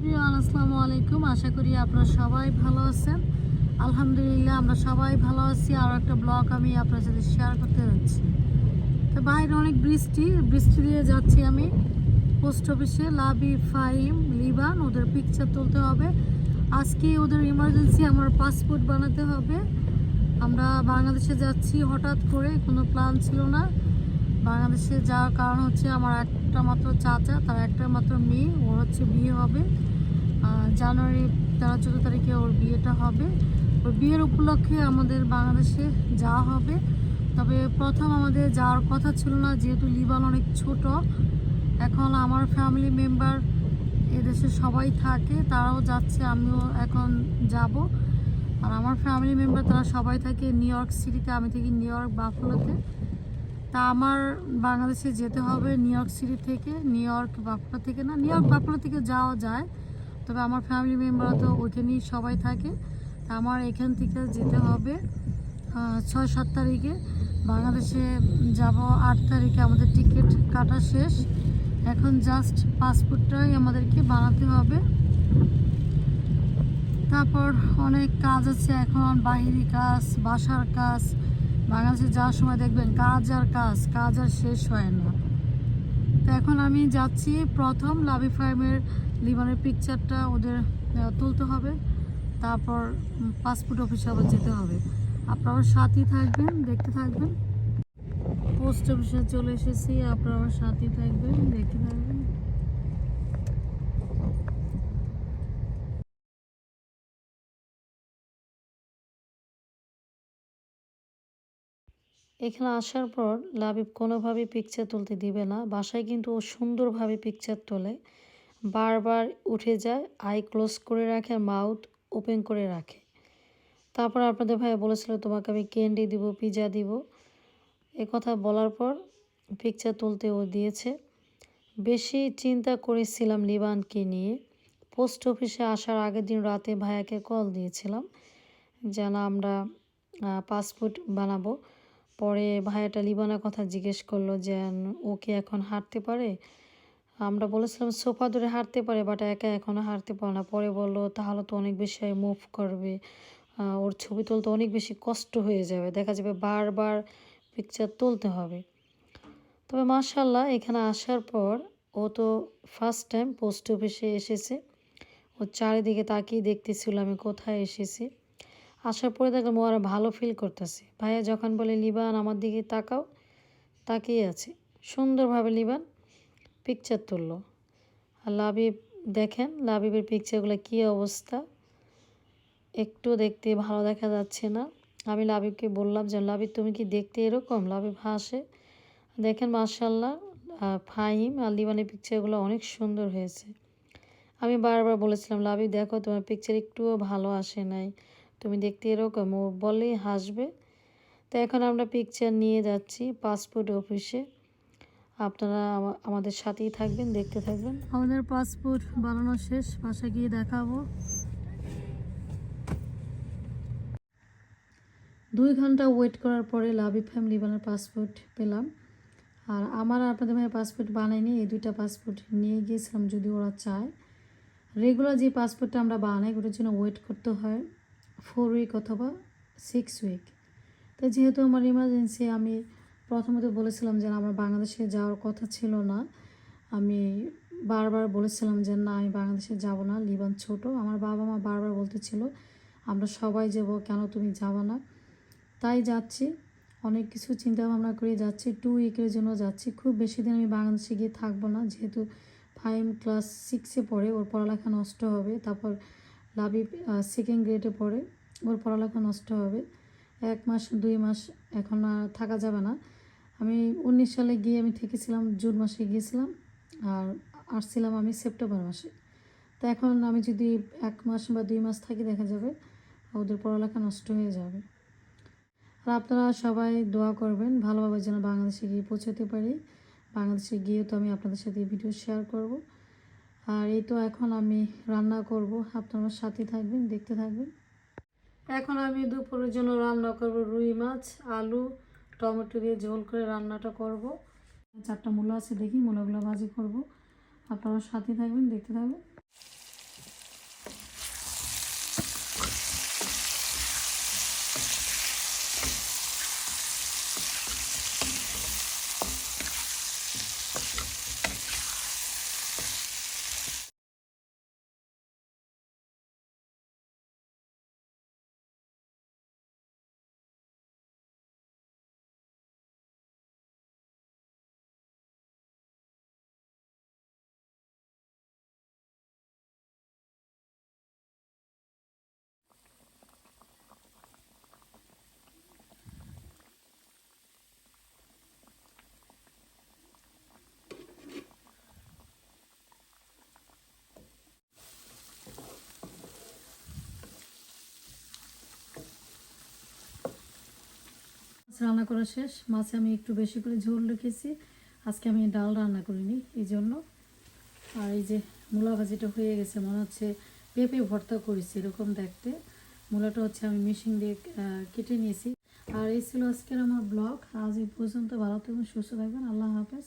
Brian আসসালামু আলাইকুম। আশা করি আপনারা সবাই ভালো আছেন। আলহামদুলিল্লাহ, আমরা সবাই ভালো আছি। আর একটা ব্লগ আমি আপনার সাথে শেয়ার করতে যাচ্ছি। তো বাইরে অনেক বৃষ্টি। বৃষ্টি দিয়ে যাচ্ছি আমি। পোস্ট অফিসে লাবি ফাইম লিবান, ওদের পিকচার তুলতে হবে। আজকে ওদের ইমার্জেন্সি আমার পাসপোর্ট বানাতে হবে। আমরা বাংলাদেশে যাচ্ছি হঠাৎ করে, কোনো প্ল্যান ছিল না। বাংলাদেশে যাওয়ার কারণ হচ্ছে আমার একটা মাত্র চাচা, তার একটা মাত্র মেয়ে ওর হচ্ছে বিয়ে হবে। জানুয়ারি, তেরো চোদ্দ তারিখে ওর বিয়েটা হবে। ওর বিয়ের উপলক্ষে আমাদের বাংলাদেশে যাওয়া হবে। তবে প্রথম আমাদের যাওয়ার কথা ছিল না, যেহেতু লিবান অনেক ছোট। এখন আমার ফ্যামিলি মেম্বার এদেশে সবাই থাকে, তারাও যাচ্ছে, আমিও এখন যাব। আর আমার ফ্যামিলি মেম্বার তারা সবাই থাকে নিউ ইয়র্ক সিটিতে, আমি থাকি নিউ ইয়র্ক বাফলোতে। তা আমার বাংলাদেশে যেতে হবে নিউ ইয়র্ক সিটি থেকে, নিউ ইয়র্ক বাঁকুড়া থেকে না, নিউ ইয়র্ক বাফলো থেকে যাওয়া যায়। তবে আমার ফ্যামিলি মেম্বার তো ওইখানেই সবাই থাকে। তা আমার এখান থেকে যেতে হবে ছয় সাত তারিখে। বাংলাদেশে যাব আট তারিখে, আমাদের টিকিট কাটা শেষ। এখন জাস্ট পাসপোর্টটাই আমাদেরকে বানাতে হবে। তারপর অনেক কাজ আছে, এখন বাহিরি কাজ, বাসার কাজ বাংলাদেশে যাওয়ার সময় দেখবেন কাজ আর কাজ কাজ আর শেষ হয় না। তো এখন আমি যাচ্ছি প্রথম লাভি ফার্মের লিভারের পিকচারটা ওদের তুলতে হবে। তারপর পাসপোর্ট অফিসে আবার যেতে হবে। আপনারা সাথেই থাকবেন, দেখতে থাকবেন। পোস্ট অফিসে চলে এসেছি, আপনারা সাথেই থাকবেন, দেখতে থাকবেন। এখানে আসার পর লাবিব কোনোভাবেই পিকচার তুলতে দিবে না। বাসায় কিন্তু ও সুন্দরভাবে পিকচার তোলে। বারবার উঠে যায় আই ক্লোজ করে রাখে মাউথ ওপেন করে রাখে। তারপর আপনাদের ভাইয়া বলেছিল, তোমাকে আমি ক্যান্ডি দিব পিজা দিব। এ কথা বলার পর পিকচার তুলতে ও দিয়েছে। বেশি চিন্তা করেছিলাম লিবানকে নিয়ে। পোস্ট অফিসে আসার আগের দিন রাতে ভাইয়াকে কল দিয়েছিলাম যেন আমরা পাসপোর্ট বানাবো। পরে ভাইয়াটা লিবানের কথা জিজ্ঞেস করল যে, ও কি এখন হাঁটতে পারে? আমরা বলেছিলাম, সোফা ধরে হাঁটতে পারে বাট একা এখনও হাঁটতে পারে না। পরে বলল, তাহলে তো অনেক বেশি মুভ করবে। ওর ছবি তুলতে অনেক বেশি কষ্ট হয়ে যাবে। দেখা যাবে বারবার পিকচার তুলতে হবে। তবে মাশাল্লাহ এখানে আসার পর ও তো ফার্স্ট টাইম পোস্ট অফিসে এসেছে। ও চারিদিকে তাকিয়ে দেখতেছিল আমি কোথায় এসেছি। আসার পরে দেখলাম ও আরও ভালো ফিল করতেছে। ভাইয়া যখন বলে, লিবান, আমার দিকে তাকাও। তাকিয়ে আছে। সুন্দরভাবে লিবান পিকচার তুললো। আর লাবিব দেখেন, লাবিবের পিকচারগুলো কী অবস্থা? একটু দেখতে ভালো দেখা যাচ্ছে না। আমি লাবিবকে বললাম যে, লাবিব, তুমি কি দেখতে এরকম? লাবিব হাসে। দেখেন মার্শাল্লাহ ফাহিম আর লিবানের পিকচারগুলো অনেক সুন্দর হয়েছে। আমি বারবার বলেছিলাম, লাবিব, দেখো, তোমার পিকচার একটুও ভালো আসে নাই। তুমি দেখতে এরকম, ও বলেই হাসবে। তো এখন আমরা পিকচার নিয়ে যাচ্ছি পাসপোর্ট অফিসে আপনারা আমাদের সাথেই থাকবেন, দেখতে থাকবেন। আমাদের পাসপোর্ট বানানো শেষ, বাসায় গিয়ে দেখাবো। দুই ঘণ্টা ওয়েট করার পরে লাভি ফ্যামিলি বানার পাসপোর্ট পেলাম। আর আমার আপনাদের ভাই পাসপোর্ট বানাইনি, এই দুইটা পাসপোর্ট নিয়ে গিয়েছিলাম, যদি ওরা চায়। রেগুলার যে পাসপোর্টটা আমরা বানাই, ওটার জন্য ওয়েট করতে হয়। ফোর উইক অথবা সিক্স উইক তো যেহেতু আমার ইমার্জেন্সি আমি প্রথমত বলেছিলাম যে আমার বাংলাদেশে যাওয়ার কথা ছিল না। আমি বারবার বলেছিলাম যে না, আমি বাংলাদেশে যাব না, লিবান ছোট। আমার বাবা মা বারবার বলতেছিল, আমরা সবাই যাব, কেন তুমি যাব না? তাই যাচ্ছি। অনেক কিছু চিন্তা ভাবনা করে যাচ্ছি। টু উইকের জন্য যাচ্ছি। খুব বেশি দিন আমি বাংলাদেশে গিয়ে থাকব না। যেহেতু ফাইভ ক্লাস সিক্সে পড়ে, ওর পড়ালেখা নষ্ট হবে। তারপর লাবিব সেকেন্ড গ্রেডে পড়ে। ওর পড়ালেখা নষ্ট হবে। এক মাস, দুই মাস এখন আর থাকা যাবে না। আমি উনিশ সালে গিয়ে আমি থেকেছিলাম, জুন মাসে গিয়েছিলাম। আর আসছিলাম আমি সেপ্টেম্বর মাসে। তো এখন আমি যদি এক মাস বা দুই মাস থাকি, দেখা যাবে ওদের পড়ালেখা নষ্ট হয়ে যাবে। আর আপনারা সবাই দোয়া করবেন, ভালোভাবে যেন বাংলাদেশে গিয়ে পৌঁছাতে পারি। বাংলাদেশে গিয়ে তো আমি আপনাদের সাথে ভিডিও শেয়ার করব। আর এই তো এখন আমি রান্না করব। আপনারা সাথে থাকবেন, দেখতে থাকবেন। এখন আমি দুপুরের জন্য রান্না করব রুই মাছ, আলু, টমেটো দিয়ে ঝোল করে রান্নাটা করব। চারটা মূলা আছে দেখি, মূলাগুলো ভাজি করব। আপনারা সাথে থাকবেন, দেখতে থাকবেন। রান্না করা শেষ। মাছে আমি একটু বেশি করে ঝোল রেখেছি। আজকে আমি ডাল রান্না করিনি এই জন্য আর এই যে মূলা ভাজিটা হয়ে গেছে, মনে হচ্ছে পেঁপে ভর্তা করেছি এরকম দেখতে। মূলাটা হচ্ছে আমি মেশিন দিয়ে কেটে নিয়েছি। আর এই ছিল আজকের আমার ব্লগ। আজ এই পর্যন্ত ভালো থাকবেন, সুস্থ থাকবেন। আল্লাহ হাফেজ।